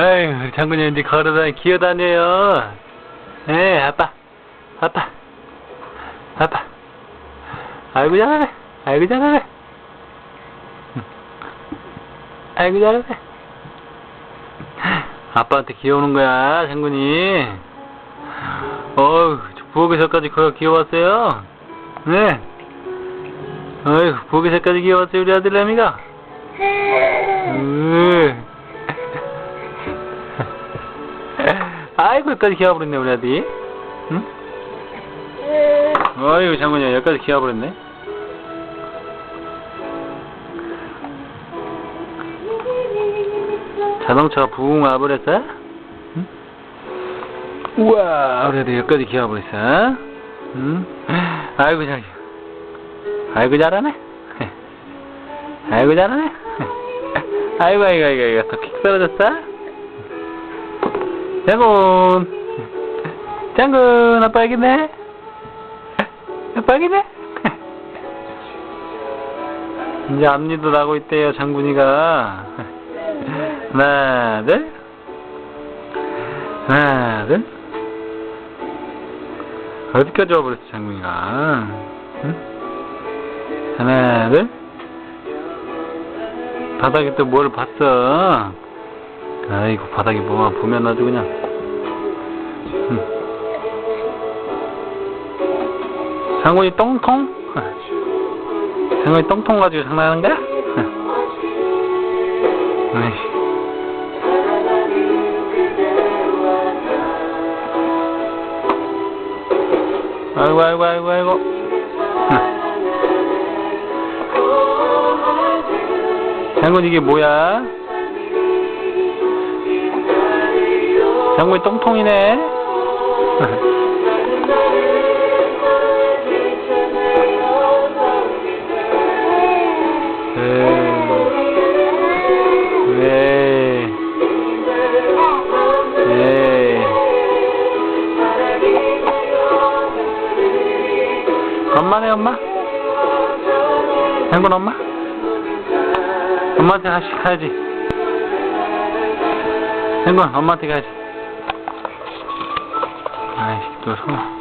아유, 우리 장군이 이제 걸어다니, 기어다녀요. 에, 아빠. 아빠. 아빠. 아이고, 잘하네. 아이고, 잘하네. 응. 아이고, 잘하네. 아빠한테 귀여우는 거야, 장군이. 어우, 저 부엌에서까지 거 귀여웠어요. 네. 어휴, 부엌에서까지 귀여웠어요, 우리 아들내미가. 아이고, 여기까지 기와버렸네, 우리 아들이. 응? 어이구, 장군이 여기까지 기와버렸네. 자동차가 붕 와버렸어? 응? 우와, 우리 아들 여기까지 기와버렸어. 응? 아이고, 잘, 아이고, 잘하네. 아이고, 잘하네. 아이고, 아이고, 아이고, 아이고, 더킥 떨어졌어? 장군. 장군 아빠 여기네? 아빠 여기네? 이제 앞니도 나고 있대요 장군이가. 하나 둘. 하나 둘. 어디까지 와버렸어 장군이가? 응? 하나 둘. 바닥에 또 뭘 봤어 아이고 바닥에 뭐만 보면 아주 그냥 음. 장군이 똥통? 장군이 똥통 가지고 장난하는 거야? 아이. 아이고 아이고 아이고 아이고 장군 이게 뭐야? 장군이 똥통이네. 엄마네 엄마? 장군 엄마? 엄마한테 다시 가야지. 장군 엄마한테 가야지. 아이씨 또 손.